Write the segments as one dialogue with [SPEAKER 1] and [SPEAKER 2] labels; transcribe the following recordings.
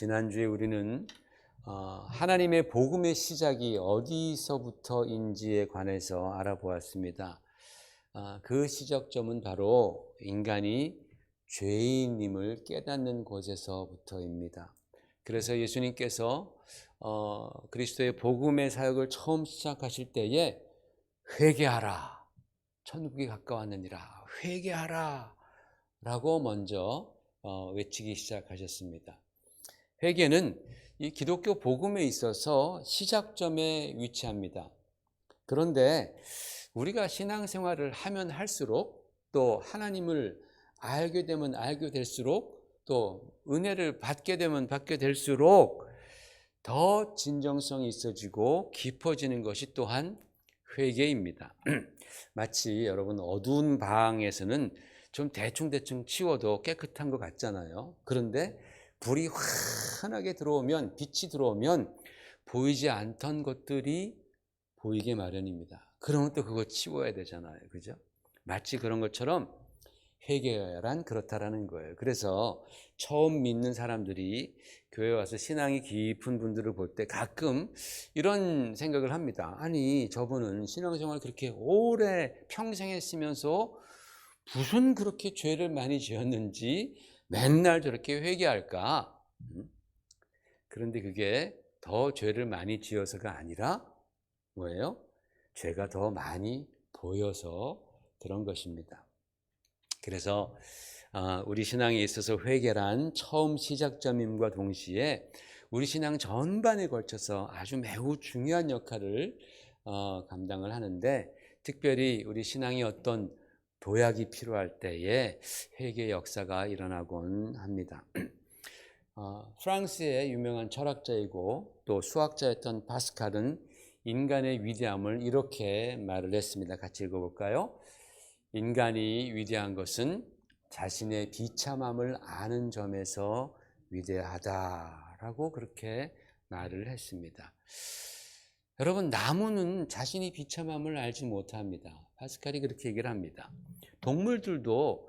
[SPEAKER 1] 지난주에 우리는 어, 하나님의 복음의 시작이 어디서부터인지에 관해서 알아보았습니다. 아, 그 시작점은 바로 인간이 죄인임을 깨닫는 곳에서부터입니다. 그래서 예수님께서 어, 그리스도의 복음의 사역을 처음 시작하실 때에 회개하라. 천국이 가까웠느니라. 회개하라. 라고 먼저 어, 외치기 시작하셨습니다. 회개는 이 기독교 복음에 있어서 시작점에 위치합니다. 그런데 우리가 신앙생활을 하면 할수록 또 하나님을 알게 되면 알게 될수록 또 은혜를 받게 되면 받게 될수록 더 진정성이 있어지고 깊어지는 것이 또한 회개입니다. 마치 여러분 어두운 방에서는 좀 대충대충 치워도 깨끗한 것 같잖아요. 그런데 불이 환하게 들어오면 빛이 들어오면 보이지 않던 것들이 보이게 마련입니다. 그러면 또 그거 치워야 되잖아요. 그죠? 마치 그런 것처럼 회개란 그렇다라는 거예요. 그래서 처음 믿는 사람들이 교회 와서 신앙이 깊은 분들을 볼 때 가끔 이런 생각을 합니다. 아니, 저분은 신앙생활 그렇게 오래 평생 했으면서 무슨 그렇게 죄를 많이 지었는지 맨날 저렇게 회개할까? 음? 그런데 그게 더 죄를 많이 지어서가 아니라 뭐예요? 죄가 더 많이 보여서 그런 것입니다. 그래서 아, 우리 신앙에 있어서 회개란 처음 시작점임과 동시에 우리 신앙 전반에 걸쳐서 아주 매우 중요한 역할을 어, 감당을 하는데 특별히 우리 신앙이 어떤 도약이 필요할 때에 회개 역사가 일어나곤 합니다. 어, 프랑스의 유명한 철학자이고 또 수학자였던 파스칼은 인간의 위대함을 이렇게 말을 했습니다. 같이 읽어볼까요? 인간이 위대한 것은 자신의 비참함을 아는 점에서 위대하다라고 그렇게 말을 했습니다. 여러분, 나무는 자신이 비참함을 알지 못합니다. 파스칼이 그렇게 얘기를 합니다. 동물들도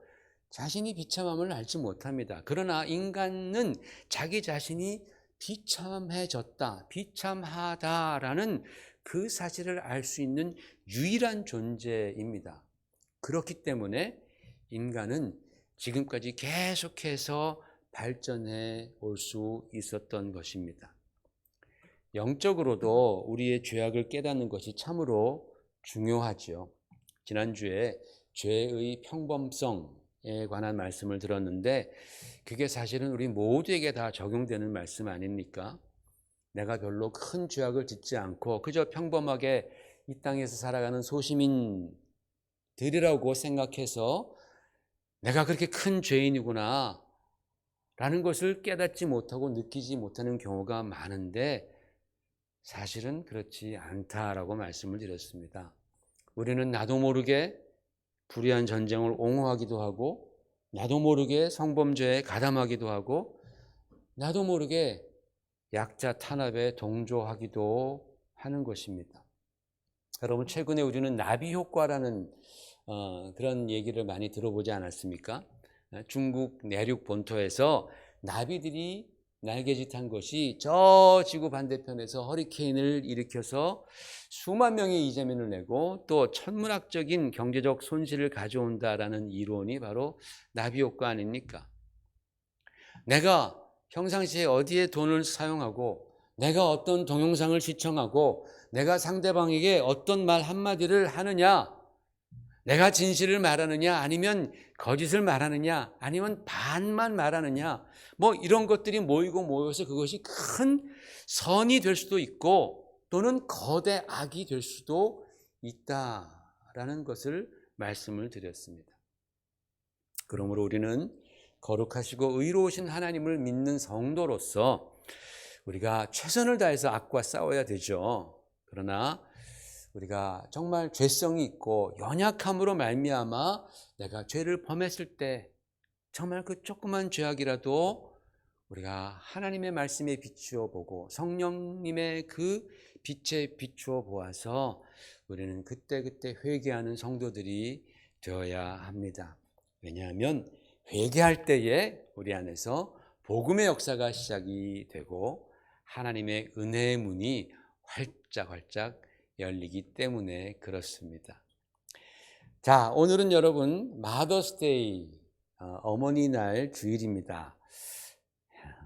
[SPEAKER 1] 자신이 비참함을 알지 못합니다. 그러나 인간은 자기 자신이 비참해졌다, 비참하다라는 그 사실을 알 수 있는 유일한 존재입니다. 그렇기 때문에 인간은 지금까지 계속해서 발전해 올 수 있었던 것입니다. 영적으로도 우리의 죄악을 깨닫는 것이 참으로 중요하지요. 지난주에 죄의 평범성에 관한 말씀을 들었는데 그게 사실은 우리 모두에게 다 적용되는 말씀 아닙니까? 내가 별로 큰 죄악을 짓지 않고 그저 평범하게 이 땅에서 살아가는 소시민들이라고 생각해서 내가 그렇게 큰 죄인이구나 라는 것을 깨닫지 못하고 느끼지 못하는 경우가 많은데 사실은 그렇지 않다라고 말씀을 드렸습니다. 우리는 나도 모르게 불의한 전쟁을 옹호하기도 하고 나도 모르게 성범죄에 가담하기도 하고 나도 모르게 약자 탄압에 동조하기도 하는 것입니다. 여러분 최근에 우리는 나비 효과라는 어, 그런 얘기를 많이 들어보지 않았습니까? 중국 내륙 본토에서 나비들이 날개짓한 것이 저 지구 반대편에서 허리케인을 일으켜서 수만 명의 이재민을 내고 또 천문학적인 경제적 손실을 가져온다라는 이론이 바로 나비 효과 아닙니까? 내가 평상시에 어디에 돈을 사용하고 내가 어떤 동영상을 시청하고 내가 상대방에게 어떤 말 한마디를 하느냐 내가 진실을 말하느냐 아니면 거짓을 말하느냐 아니면 반만 말하느냐 뭐 이런 것들이 모이고 모여서 그것이 큰 선이 될 수도 있고 또는 거대 악이 될 수도 있다라는 것을 말씀을 드렸습니다. 그러므로 우리는 거룩하시고 의로우신 하나님을 믿는 성도로서 우리가 최선을 다해서 악과 싸워야 되죠. 그러나 우리가 정말 죄성이 있고 연약함으로 말미암아 내가 죄를 범했을 때 정말 그 조그만 죄악이라도 우리가 하나님의 말씀에 비추어 보고 성령님의 그 빛에 비추어 보아서 우리는 그때그때 회개하는 성도들이 되어야 합니다. 왜냐하면 회개할 때에 우리 안에서 복음의 역사가 시작이 되고 하나님의 은혜의 문이 활짝활짝 열리기 때문에 그렇습니다. 자, 오늘은 여러분 마더스데이 어머니 날 주일입니다.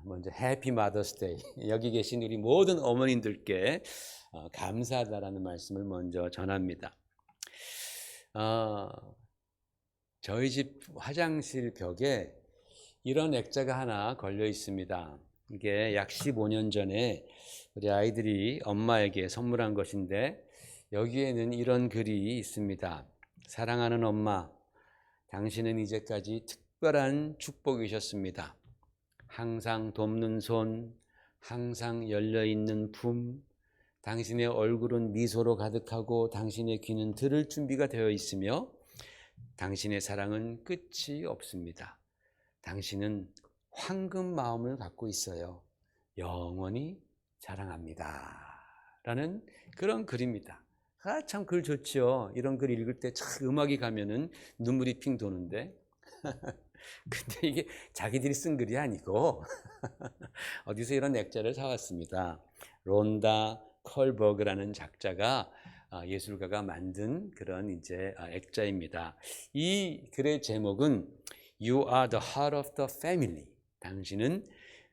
[SPEAKER 1] 먼저 해피 마더스데이 여기 계신 우리 모든 어머님들께 어, 감사하다라는 말씀을 먼저 전합니다. 어, 저희 집 화장실 벽에 이런 액자가 하나 걸려 있습니다. 이게 약 15년 전에 우리 아이들이 엄마에게 선물한 것인데 여기에는 이런 글이 있습니다. 사랑하는 엄마, 당신은 이제까지 특별한 축복이셨습니다. 항상 돕는 손, 항상 열려 있는 품, 당신의 얼굴은 미소로 가득하고 당신의 귀는 들을 준비가 되어 있으며 당신의 사랑은 끝이 없습니다. 당신은 황금 마음을 갖고 있어요. 영원히 사랑합니다. 라는 그런 글입니다. 아, 참 글 좋죠. 이런 글 읽을 때 참 음악이 가면은 눈물이 핑 도는데. 근데 이게 자기들이 쓴 글이 아니고 어디서 이런 액자를 사왔습니다. 론다 컬버그라는 작자가 아, 예술가가 만든 그런 이제 아, 액자입니다. 이 글의 제목은 You are the heart of the family. 당신은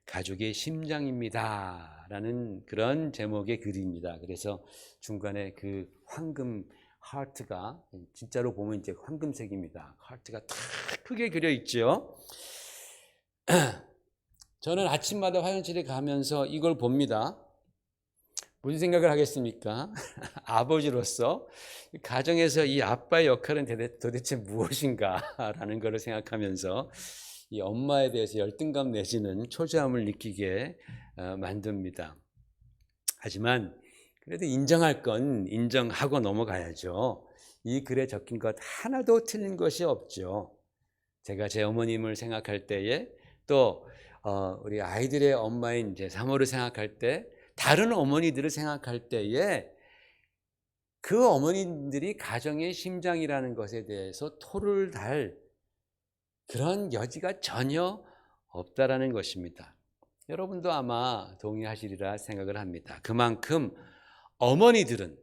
[SPEAKER 1] 가족의 심장입니다. 라는 그런 제목의 글입니다. 그래서 중간에 그 황금 하트가 진짜로 보면 이제 황금색입니다. 하트가 탁 크게 그려 있죠. 저는 아침마다 화장실에 가면서 이걸 봅니다. 무슨 생각을 하겠습니까? 아버지로서 가정에서 이 아빠의 역할은 도대체 무엇인가라는 것을 생각하면서 이 엄마에 대해서 열등감 내지는 초조함을 느끼게 어, 만듭니다. 하지만 그래도 인정할 건 인정하고 넘어가야죠. 이 글에 적힌 것 하나도 틀린 것이 없죠. 제가 제 어머님을 생각할 때에 또 어, 우리 아이들의 엄마인 제 사모를 생각할 때 다른 어머니들을 생각할 때에 그 어머님들이 가정의 심장이라는 것에 대해서 토를 달 그런 여지가 전혀 없다라는 것입니다. 여러분도 아마 동의하시리라 생각을 합니다. 그만큼 어머니들은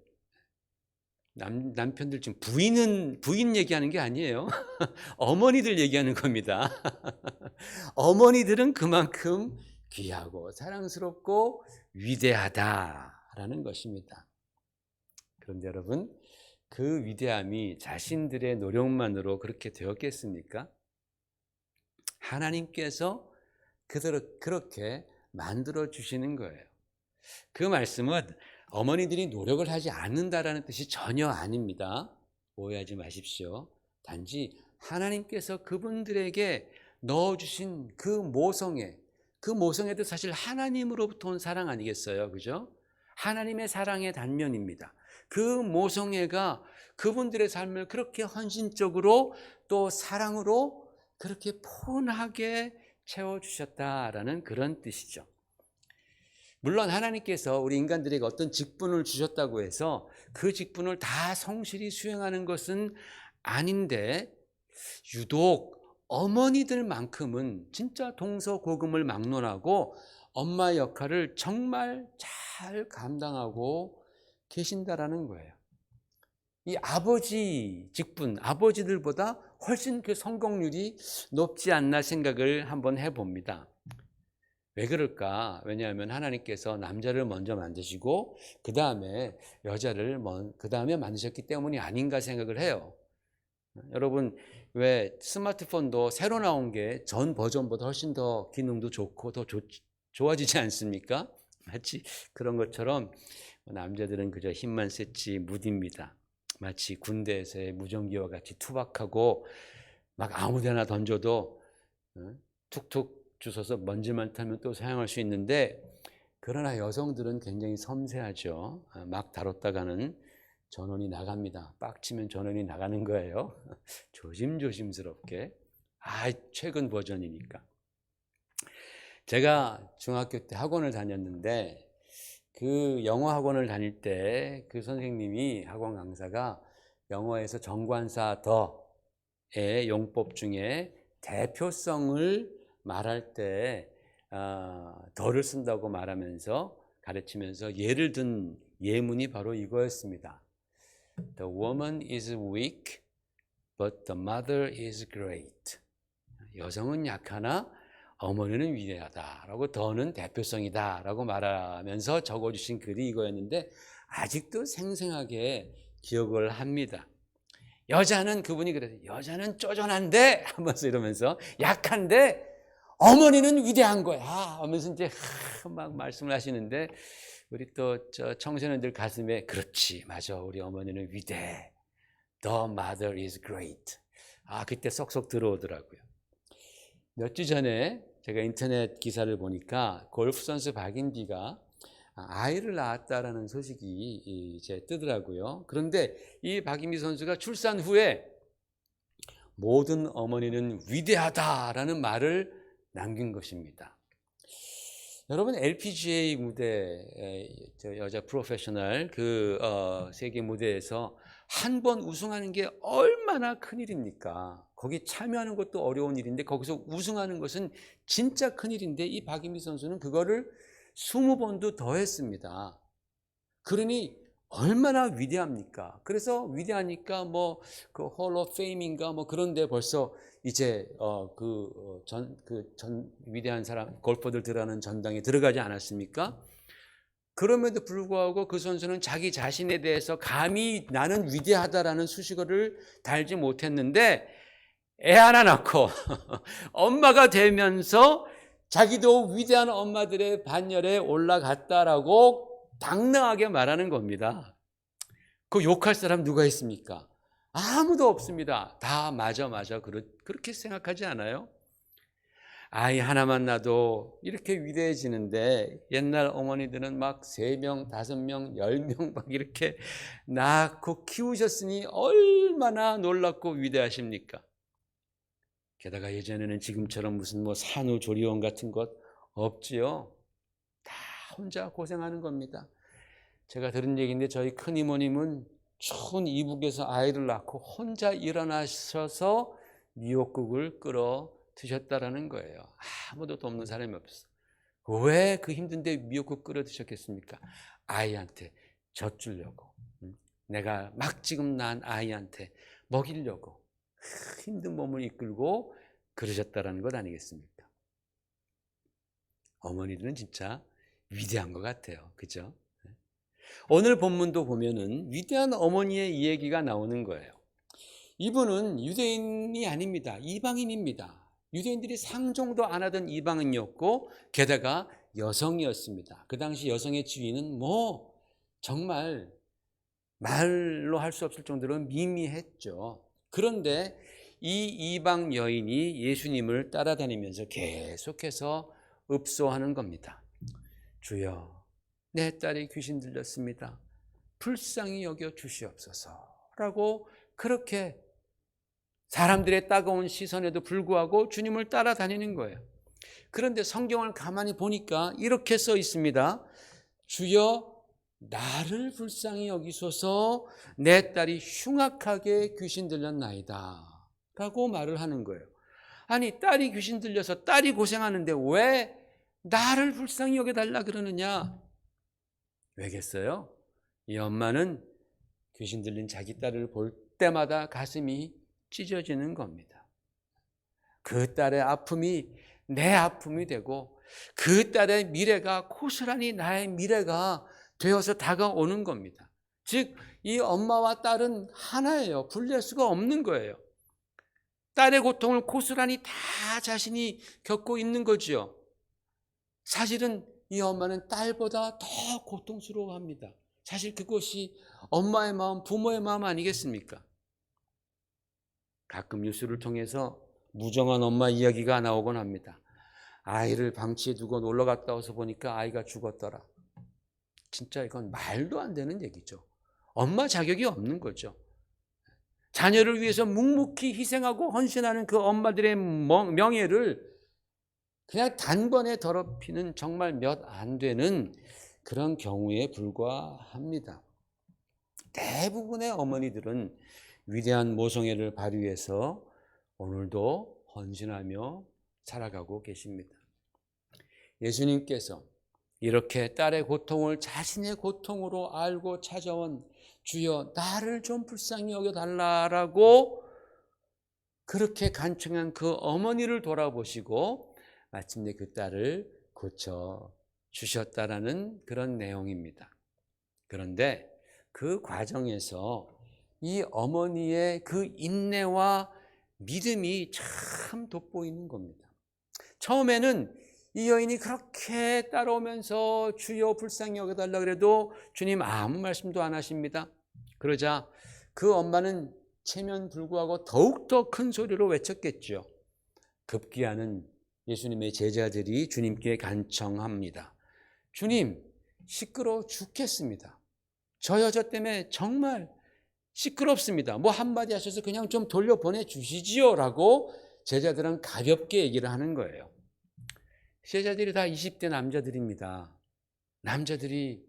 [SPEAKER 1] 남, 남편들 지금 부인은 부인 얘기하는 게 아니에요. 어머니들 얘기하는 겁니다. 어머니들은 그만큼 귀하고 사랑스럽고 위대하다라는 것입니다. 그런데 여러분, 그 위대함이 자신들의 노력만으로 그렇게 되었겠습니까? 하나님께서 그대로 그렇게 만들어 주시는 거예요. 그 말씀은 어머니들이 노력을 하지 않는다라는 뜻이 전혀 아닙니다. 오해하지 마십시오. 단지 하나님께서 그분들에게 넣어주신 그 모성애, 그 모성애도 사실 하나님으로부터 온 사랑 아니겠어요? 그죠? 하나님의 사랑의 단면입니다. 그 모성애가 그분들의 삶을 그렇게 헌신적으로 또 사랑으로 그렇게 포근하게 채워주셨다라는 그런 뜻이죠. 물론 하나님께서 우리 인간들에게 어떤 직분을 주셨다고 해서 그 직분을 다 성실히 수행하는 것은 아닌데 유독 어머니들만큼은 진짜 동서고금을 막론하고 엄마 역할을 정말 잘 감당하고 계신다라는 거예요. 이 아버지 직분, 아버지들보다 훨씬 그 성공률이 높지 않나 생각을 한번 해봅니다. 왜 그럴까? 왜냐하면 하나님께서 남자를 먼저 만드시고 그 다음에 여자를 그 다음에 만드셨기 때문이 아닌가 생각을 해요. 여러분 왜 스마트폰도 새로 나온 게 전 버전보다 훨씬 더 기능도 좋고 더 좋, 좋아지지 않습니까? 마치 그런 것처럼 남자들은 그저 힘만 셌지 무딥니다. 마치 군대에서의 무전기와 같이 투박하고 막 아무데나 던져도 어? 툭툭 주워서 먼지만 타면 또 사용할 수 있는데 그러나 여성들은 굉장히 섬세하죠. 아, 막 다뤘다가는 전원이 나갑니다. 빡치면 전원이 나가는 거예요. 조심조심스럽게. 아, 최근 버전이니까. 제가 중학교 때 학원을 다녔는데 그 영어 학원을 다닐 때 그 선생님이 학원 강사가 영어에서 정관사 더의 용법 중에 대표성을 말할 때 어, 덜을 쓴다고 말하면서 가르치면서 예를 든 예문이 바로 이거였습니다. The woman is weak, but the mother is great. 여성은 약하나 어머니는 위대하다라고 더는 대표성이다라고 말하면서 적어주신 글이 이거였는데 아직도 생생하게 기억을 합니다. 여자는 그분이 그래서 여자는 쪼잔한데 하면서 이러면서 약한데 어머니는 위대한 거야 하면서 이제 막 말씀을 하시는데 우리 또 저 청소년들 가슴에 그렇지 맞아 우리 어머니는 위대. The mother is great. 아 그때 쏙쏙 들어오더라고요. 몇 주 전에 제가 인터넷 기사를 보니까 골프 선수 박인비가 아이를 낳았다라는 소식이 이제 뜨더라고요. 그런데 이 박인비 선수가 출산 후에 모든 어머니는 위대하다라는 말을 남긴 것입니다. 여러분 LPGA 무대 저 여자 프로페셔널 그 어, 세계 무대에서 한 번 우승하는 게 얼마나 큰 일입니까? 거기 참여하는 것도 어려운 일인데 거기서 우승하는 것은 진짜 큰 일인데 이 박인비 선수는 그거를 20번도 더 했습니다. 그러니 얼마나 위대합니까? 그래서 위대하니까 뭐 그 홀로 페임인가 뭐 그런데 벌써 이제 어 그 전 그전 그 위대한 사람 골퍼들 들어가는 전당에 들어가지 않았습니까? 그럼에도 불구하고 그 선수는 자기 자신에 대해서 감히 나는 위대하다라는 수식어를 달지 못했는데 애 하나 낳고 엄마가 되면서 자기도 위대한 엄마들의 반열에 올라갔다라고 당당하게 말하는 겁니다. 그 욕할 사람 누가 있습니까? 아무도 없습니다. 다 맞아 맞아 그렇게 생각하지 않아요? 아이 하나만 낳아도 이렇게 위대해지는데 옛날 어머니들은 막세 명, 다섯 명, 열명 막 이렇게 낳고 키우셨으니 얼마나 놀랍고 위대하십니까? 게다가 예전에는 지금처럼 무슨 뭐 산후조리원 같은 것 없지요. 다 혼자 고생하는 겁니다. 제가 들은 얘기인데 저희 큰 이모님은 추운 이북에서 아이를 낳고 혼자 일어나셔서 미역국을 끓여 드셨다라는 거예요. 아무도 돕는 사람이 없어. 왜 그 힘든데 미역국 끓여 드셨겠습니까? 아이한테 젖주려고. 내가 막 지금 난 아이한테 먹이려고 힘든 몸을 이끌고 그러셨다라는 것 아니겠습니까? 어머니들은 진짜 위대한 것 같아요. 그죠? 오늘 본문도 보면은 위대한 어머니의 이야기가 나오는 거예요. 이분은 유대인이 아닙니다. 이방인입니다. 유대인들이 상종도 안 하던 이방인이었고 게다가 여성이었습니다. 그 당시 여성의 지위는 뭐 정말 말로 할 수 없을 정도로 미미했죠. 그런데 이 이방 여인이 예수님을 따라다니면서 계속해서 읍소하는 겁니다. 주여, 내 딸이 귀신 들렸습니다. 불쌍히 여겨 주시옵소서라고 그렇게 사람들의 따가운 시선에도 불구하고 주님을 따라다니는 거예요. 그런데 성경을 가만히 보니까 이렇게 써 있습니다. 주여 나를 불쌍히 여기소서 내 딸이 흉악하게 귀신 들렸나이다. 라고 말을 하는 거예요. 아니, 딸이 귀신 들려서 딸이 고생하는데 왜 나를 불쌍히 여겨달라 그러느냐? 왜겠어요? 이 엄마는 귀신 들린 자기 딸을 볼 때마다 가슴이 찢어지는 겁니다. 그 딸의 아픔이 내 아픔이 되고 그 딸의 미래가 고스란히 나의 미래가 되어서 다가오는 겁니다. 즉, 이 엄마와 딸은 하나예요. 분리할 수가 없는 거예요. 딸의 고통을 고스란히 다 자신이 겪고 있는 거지요. 사실은 이 엄마는 딸보다 더 고통스러워 합니다. 사실 그것이 엄마의 마음, 부모의 마음 아니겠습니까? 가끔 뉴스를 통해서 무정한 엄마 이야기가 나오곤 합니다. 아이를 방치해 두고 놀러 갔다 와서 보니까 아이가 죽었더라. 진짜 이건 말도 안 되는 얘기죠. 엄마 자격이 없는 거죠. 자녀를 위해서 묵묵히 희생하고 헌신하는 그 엄마들의 명예를 그냥 단번에 더럽히는 정말 몇 안 되는 그런 경우에 불과합니다. 대부분의 어머니들은 위대한 모성애를 발휘해서 오늘도 헌신하며 살아가고 계십니다. 예수님께서 이렇게 딸의 고통을 자신의 고통으로 알고 찾아온 주여 나를 좀 불쌍히 여겨 달라라고 그렇게 간청한 그 어머니를 돌아보시고 마침내 그 딸을 고쳐 주셨다라는 그런 내용입니다. 그런데 그 과정에서 이 어머니의 그 인내와 믿음이 참 돋보이는 겁니다. 처음에는 이 여인이 그렇게 따라오면서 주여 불쌍히 여겨달라 그래도 주님 아무 말씀도 안 하십니다. 그러자 그 엄마는 체면 불구하고 더욱더 큰 소리로 외쳤겠죠. 급기야는 예수님의 제자들이 주님께 간청합니다. 주님, 시끄러 죽겠습니다. 저 여자 때문에 정말 시끄럽습니다. 뭐 한마디 하셔서 그냥 좀 돌려보내 주시지요. 라고 제자들은 가볍게 얘기를 하는 거예요. 제자들이 다 20대 남자들입니다. 남자들이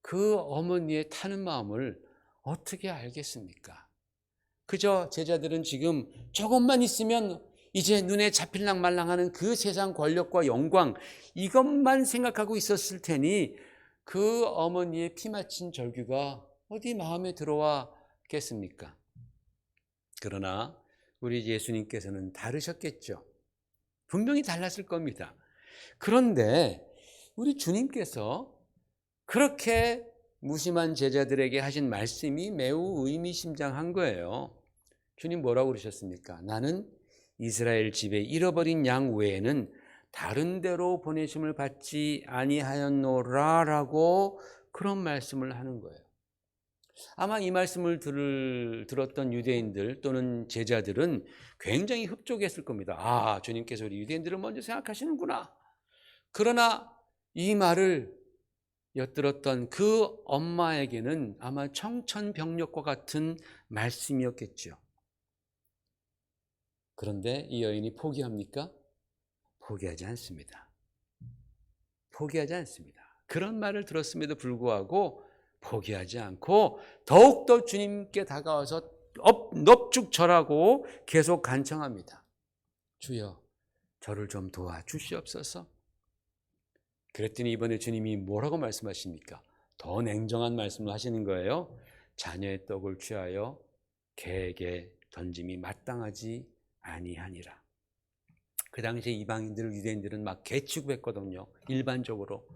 [SPEAKER 1] 그 어머니의 타는 마음을 어떻게 알겠습니까? 그저 제자들은 지금 조금만 있으면 이제 눈에 잡힐랑 말랑하는 그 세상 권력과 영광 이것만 생각하고 있었을 테니 그 어머니의 피 맺힌 절규가 어디 마음에 들어왔겠습니까? 그러나 우리 예수님께서는 다르셨겠죠. 분명히 달랐을 겁니다. 그런데 우리 주님께서 그렇게 무심한 제자들에게 하신 말씀이 매우 의미심장한 거예요. 주님 뭐라고 그러셨습니까? 나는 이스라엘 집에 잃어버린 양 외에는 다른 데로 보내심을 받지 아니하였노라라고 그런 말씀을 하는 거예요. 아마 이 말씀을 들, 들었던 유대인들 또는 제자들은 굉장히 흡족했을 겁니다. 아, 주님께서 우리 유대인들을 먼저 생각하시는구나. 그러나 이 말을 엿들었던 그 엄마에게는 아마 청천벽력과 같은 말씀이었겠죠. 그런데 이 여인이 포기합니까? 포기하지 않습니다. 포기하지 않습니다. 그런 말을 들었음에도 불구하고 포기하지 않고 더욱더 주님께 다가와서 업, 넙죽 절하고 계속 간청합니다. 주여, 저를 좀 도와주시옵소서. 그랬더니 이번에 주님이 뭐라고 말씀하십니까? 더 냉정한 말씀을 하시는 거예요. 자녀의 떡을 취하여 개에게 던짐이 마땅하지 아니하니라. 그 당시에 이방인들, 유대인들은 막개 취급했거든요. 일반적으로.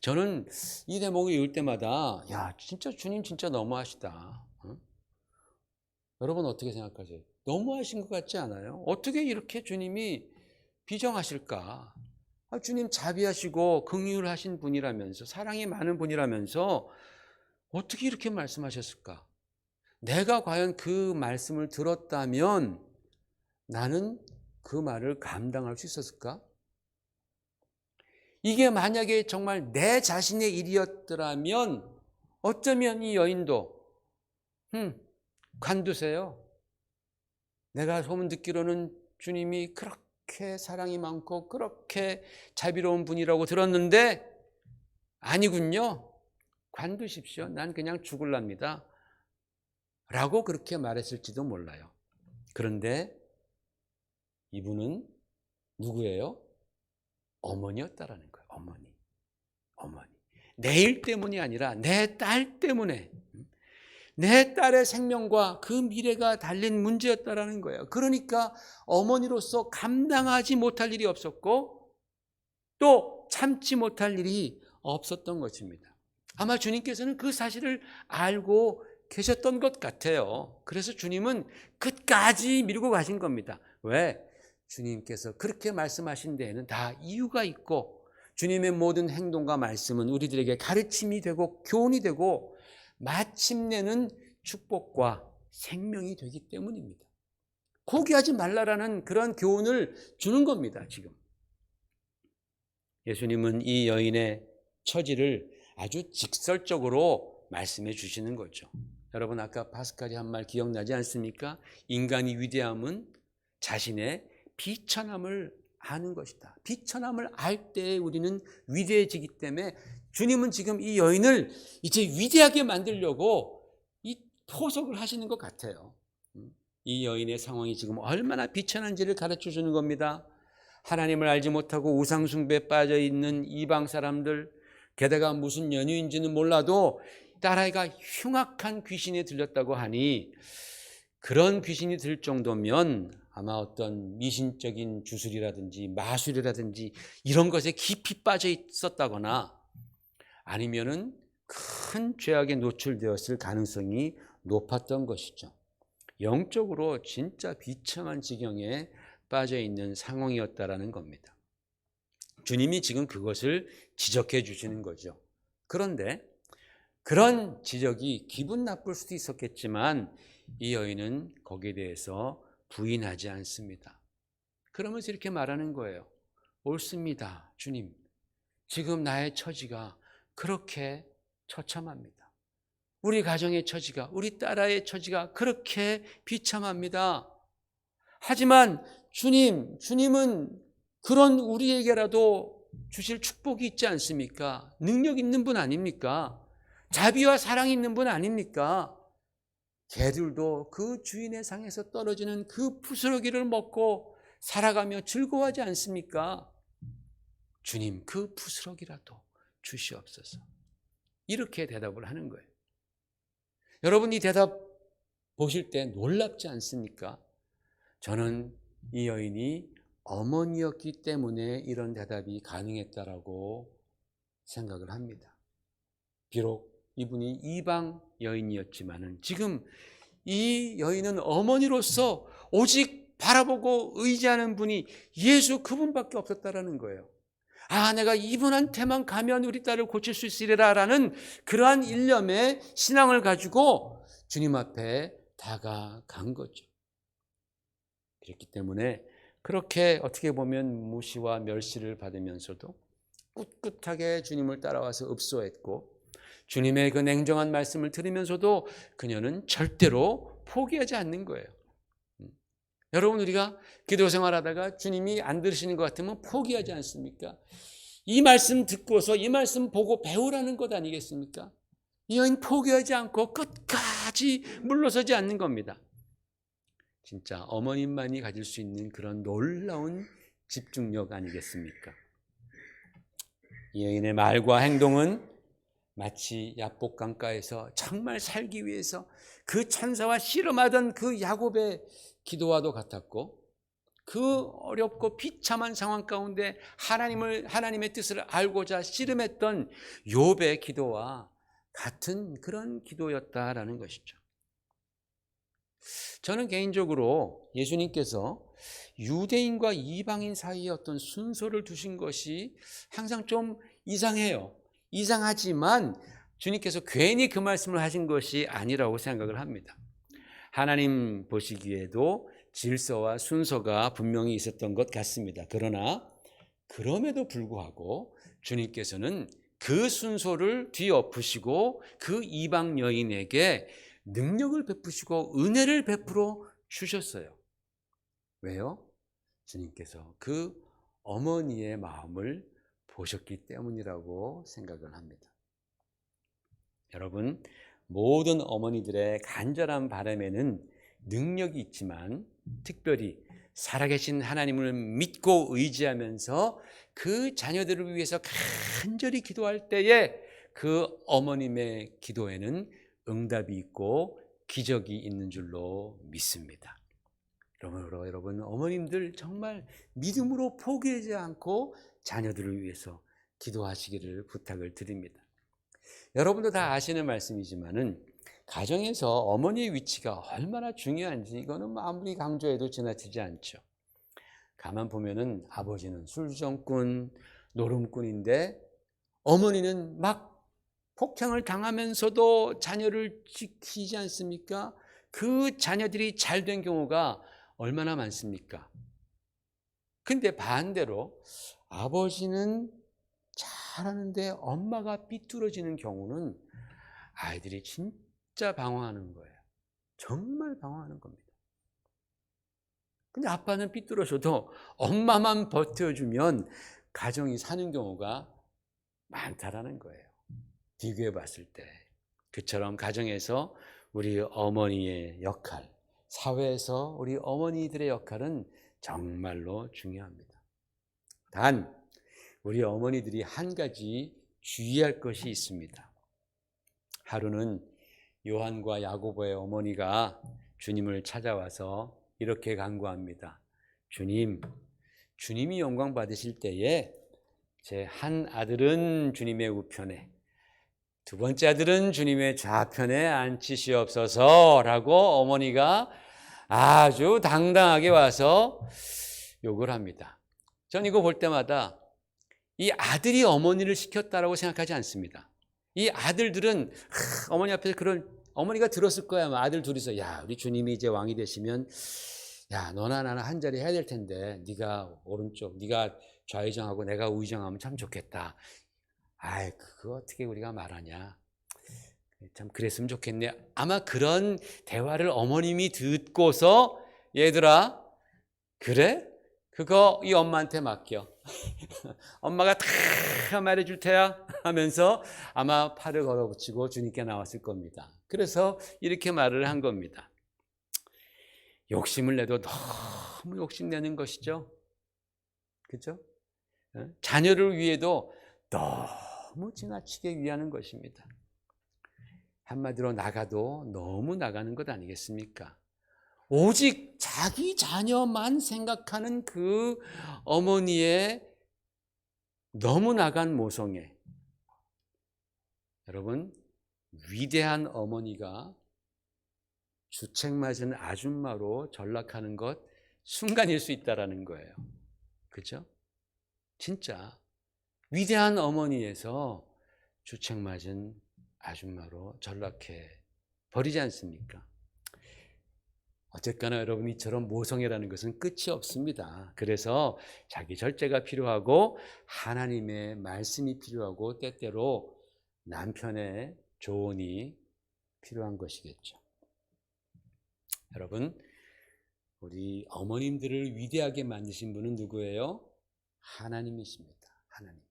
[SPEAKER 1] 저는 이 대목을 읽을 때마다 야 진짜 주님 진짜 너무하시다. 어? 여러분 어떻게 생각하세요? 너무하신 것 같지 않아요? 어떻게 이렇게 주님이 비정하실까? 아, 주님 자비하시고 긍휼하신 분이라면서 사랑이 많은 분이라면서 어떻게 이렇게 말씀하셨을까? 내가 과연 그 말씀을 들었다면 나는 그 말을 감당할 수 있었을까? 이게 만약에 정말 내 자신의 일이었더라면 어쩌면 이 여인도 음, 관두세요. 내가 소문 듣기로는 주님이 그렇게 사랑이 많고 그렇게 자비로운 분이라고 들었는데 아니군요. 관두십시오. 난 그냥 죽을랍니다. 라고 그렇게 말했을지도 몰라요. 그런데 이분은 누구예요? 어머니였다라는 거예요. 어머니. 어머니. 내 일 때문이 아니라 내 딸 때문에 내 딸의 생명과 그 미래가 달린 문제였다라는 거예요. 그러니까 어머니로서 감당하지 못할 일이 없었고 또 참지 못할 일이 없었던 것입니다. 아마 주님께서는 그 사실을 알고 계셨던 것 같아요. 그래서 주님은 끝까지 밀고 가신 겁니다. 왜? 주님께서 그렇게 말씀하신 데에는 다 이유가 있고 주님의 모든 행동과 말씀은 우리들에게 가르침이 되고 교훈이 되고 마침내는 축복과 생명이 되기 때문입니다. 포기하지 말라라는 그런 교훈을 주는 겁니다, 지금. 예수님은 이 여인의 처지를 아주 직설적으로 말씀해 주시는 거죠. 여러분 아까 파스칼이 한 말 기억나지 않습니까? 인간이 위대함은 자신의 비천함을 아는 것이다. 비천함을 알 때 우리는 위대해지기 때문에 주님은 지금 이 여인을 이제 위대하게 만들려고 이 포석을 하시는 것 같아요. 이 여인의 상황이 지금 얼마나 비천한지를 가르쳐 주는 겁니다. 하나님을 알지 못하고 우상숭배에 빠져 있는 이방 사람들, 게다가 무슨 연유인지는 몰라도 딸아이가 흉악한 귀신이 들렸다고 하니 그런 귀신이 들 정도면 아마 어떤 미신적인 주술이라든지 마술이라든지 이런 것에 깊이 빠져 있었다거나 아니면은 큰 죄악에 노출되었을 가능성이 높았던 것이죠. 영적으로 진짜 비참한 지경에 빠져 있는 상황이었다라는 겁니다. 주님이 지금 그것을 지적해 주시는 거죠. 그런데 그런 지적이 기분 나쁠 수도 있었겠지만 이 여인은 거기에 대해서 부인하지 않습니다. 그러면서 이렇게 말하는 거예요. 옳습니다, 주님. 지금 나의 처지가 그렇게 처참합니다. 우리 가정의 처지가, 우리 딸아이의 처지가 그렇게 비참합니다. 하지만 주님, 주님은 그런 우리에게라도 주실 축복이 있지 않습니까? 능력 있는 분 아닙니까? 자비와 사랑이 있는 분 아닙니까? 개들도 그 주인의 상에서 떨어지는 그 부스러기를 먹고 살아가며 즐거워하지 않습니까? 주님, 그 부스러기라도 주시옵소서. 이렇게 대답을 하는 거예요. 여러분, 이 대답 보실 때 놀랍지 않습니까? 저는 이 여인이 어머니였기 때문에 이런 대답이 가능했다라고 생각을 합니다. 비록 이분이 이방 여인이었지만은 지금 이 여인은 어머니로서 오직 바라보고 의지하는 분이 예수 그분밖에 없었다라는 거예요. 아, 내가 이분한테만 가면 우리 딸을 고칠 수 있으리라 라는 그러한 일념의 신앙을 가지고 주님 앞에 다가간 거죠. 그렇기 때문에 그렇게 어떻게 보면 무시와 멸시를 받으면서도 꿋꿋하게 주님을 따라와서 읍소했고 주님의 그 냉정한 말씀을 들으면서도 그녀는 절대로 포기하지 않는 거예요. 음. 여러분 우리가 기도 생활하다가 주님이 안 들으시는 것 같으면 포기하지 않습니까? 이 말씀 듣고서 이 말씀 보고 배우라는 것 아니겠습니까? 이 여인 포기하지 않고 끝까지 물러서지 않는 겁니다. 진짜 어머님만이 가질 수 있는 그런 놀라운 집중력 아니겠습니까? 이 여인의 말과 행동은 마치 야복 강가에서 정말 살기 위해서 그 천사와 씨름하던 그 야곱의 기도와도 같았고 그 어렵고 비참한 상황 가운데 하나님을 하나님의 뜻을 알고자 씨름했던 욥의 기도와 같은 그런 기도였다라는 것이죠. 저는 개인적으로 예수님께서 유대인과 이방인 사이에 어떤 순서를 두신 것이 항상 좀 이상해요. 이상하지만 주님께서 괜히 그 말씀을 하신 것이 아니라고 생각을 합니다. 하나님 보시기에도 질서와 순서가 분명히 있었던 것 같습니다. 그러나 그럼에도 불구하고 주님께서는 그 순서를 뒤엎으시고 그 이방 여인에게 능력을 베푸시고 은혜를 베풀어 주셨어요. 왜요? 주님께서 그 어머니의 마음을 보셨기 때문이라고 생각을 합니다. 여러분, 모든 어머니들의 간절한 바람에는 능력이 있지만 특별히 살아계신 하나님을 믿고 의지하면서 그 자녀들을 위해서 간절히 기도할 때에 그 어머님의 기도에는 응답이 있고 기적이 있는 줄로 믿습니다. 여러분, 여러분 어머님들 정말 믿음으로 포기하지 않고 자녀들을 위해서 기도하시기를 부탁을 드립니다. 여러분도 다 아시는 말씀이지만은 가정에서 어머니의 위치가 얼마나 중요한지 이거는 아무리 강조해도 지나치지 않죠. 가만 보면은 아버지는 술정꾼, 노름꾼인데 어머니는 막 폭행을 당하면서도 자녀를 지키지 않습니까? 그 자녀들이 잘 된 경우가 얼마나 많습니까? 근데 반대로 아버지는 잘하는데 엄마가 삐뚤어지는 경우는 아이들이 진짜 방황하는 거예요. 정말 방황하는 겁니다. 근데 아빠는 삐뚤어져도 엄마만 버텨주면 가정이 사는 경우가 많다라는 거예요. 비교해 봤을 때. 그처럼 가정에서 우리 어머니의 역할, 사회에서 우리 어머니들의 역할은 정말로 중요합니다. 단 우리 어머니들이 한 가지 주의할 것이 있습니다. 하루는 요한과 야고보의 어머니가 주님을 찾아와서 이렇게 간구합니다. 주님, 주님이 영광 받으실 때에 제 한 아들은 주님의 우편에 두 번째 아들은 주님의 좌편에 앉히시옵소서라고 어머니가 아주 당당하게 와서 욕을 합니다. 전 이거 볼 때마다 이 아들이 어머니를 시켰다라고 생각하지 않습니다. 이 아들들은 하, 어머니 앞에서 그런 어머니가 들었을 거야. 아마 아들 둘이서 야 우리 주님이 이제 왕이 되시면 야 너나 나나 한 자리 해야 될 텐데 네가 오른쪽 네가 좌의정하고 내가 우의정하면 참 좋겠다. 아이 그거 어떻게 우리가 말하냐. 참 그랬으면 좋겠네. 아마 그런 대화를 어머님이 듣고서 얘들아 그래? 그거 이 엄마한테 맡겨. 엄마가 다 말해줄 테야 하면서 아마 팔을 걸어붙이고 주님께 나왔을 겁니다. 그래서 이렇게 말을 한 겁니다. 욕심을 내도 너무 욕심내는 것이죠. 그죠? 자녀를 위해도 너무 지나치게 위하는 것입니다. 한마디로 나가도 너무 나가는 것 아니겠습니까? 오직 자기 자녀만 생각하는 그 어머니의 너무 나간 모성애. 여러분, 위대한 어머니가 주책 맞은 아줌마로 전락하는 것 순간일 수 있다라는 거예요. 그죠? 진짜 위대한 어머니에서 주책 맞은 아줌마로 전락해 버리지 않습니까? 어쨌거나 여러분 이처럼 모성애라는 것은 끝이 없습니다. 그래서 자기 절제가 필요하고 하나님의 말씀이 필요하고 때때로 남편의 조언이 필요한 것이겠죠. 여러분 우리 어머님들을 위대하게 만드신 분은 누구예요? 하나님이십니다. 하나님.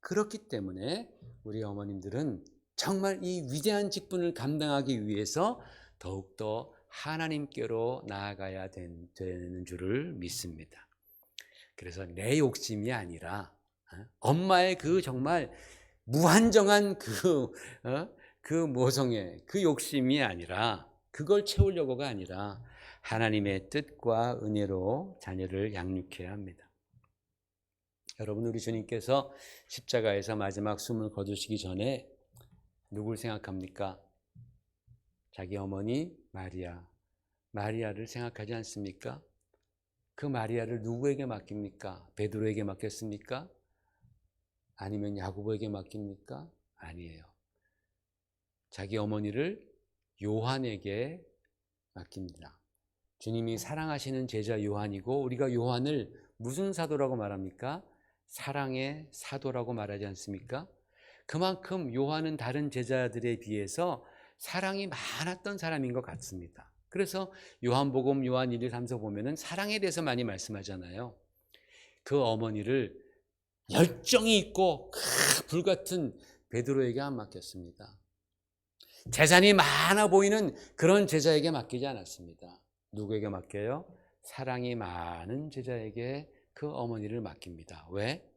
[SPEAKER 1] 그렇기 때문에 우리 어머님들은 정말 이 위대한 직분을 감당하기 위해서 더욱더 하나님께로 나아가야 되는 줄을 믿습니다. 그래서 내 욕심이 아니라 어? 엄마의 그 정말 무한정한 그, 어? 그 모성애, 그 욕심이 아니라 그걸 채우려고가 아니라 하나님의 뜻과 은혜로 자녀를 양육해야 합니다. 여러분, 우리 주님께서 십자가에서 마지막 숨을 거두시기 전에 누굴 생각합니까? 자기 어머니 마리아, 마리아를 생각하지 않습니까? 그 마리아를 누구에게 맡깁니까? 베드로에게 맡겼습니까? 아니면 야고보에게 맡깁니까? 아니에요. 자기 어머니를 요한에게 맡깁니다. 주님이 사랑하시는 제자 요한이고 우리가 요한을 무슨 사도라고 말합니까? 사랑의 사도라고 말하지 않습니까? 그만큼 요한은 다른 제자들에 비해서 사랑이 많았던 사람인 것 같습니다. 그래서 요한복음 요한 1, 2, 3서 보면은 사랑에 대해서 많이 말씀하잖아요. 그 어머니를 열정이 있고 불같은 베드로에게 안 맡겼습니다. 재산이 많아 보이는 그런 제자에게 맡기지 않았습니다. 누구에게 맡겨요? 사랑이 많은 제자에게 그 어머니를 맡깁니다. 왜?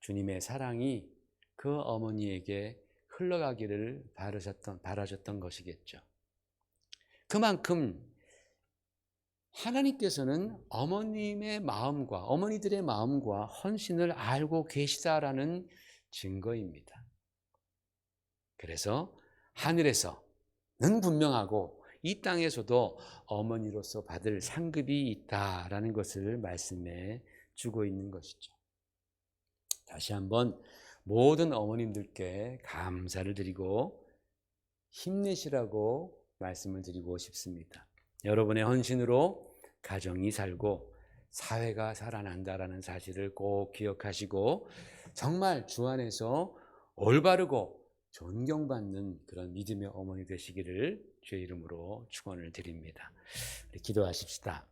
[SPEAKER 1] 주님의 사랑이 그 어머니에게 흘러가기를 바라셨던, 바라셨던 것이겠죠. 그만큼 하나님께서는 어머님의 마음과 어머니들의 마음과 헌신을 알고 계시다라는 증거입니다. 그래서 하늘에서는 분명하고 이 땅에서도 어머니로서 받을 상급이 있다라는 것을 말씀해 주고 있는 것이죠. 다시 한번 모든 어머님들께 감사를 드리고 힘내시라고 말씀을 드리고 싶습니다. 여러분의 헌신으로 가정이 살고 사회가 살아난다라는 사실을 꼭 기억하시고 정말 주 안에서 올바르고 존경받는 그런 믿음의 어머니 되시기를 주의 이름으로 축원을 드립니다. 기도하십시다.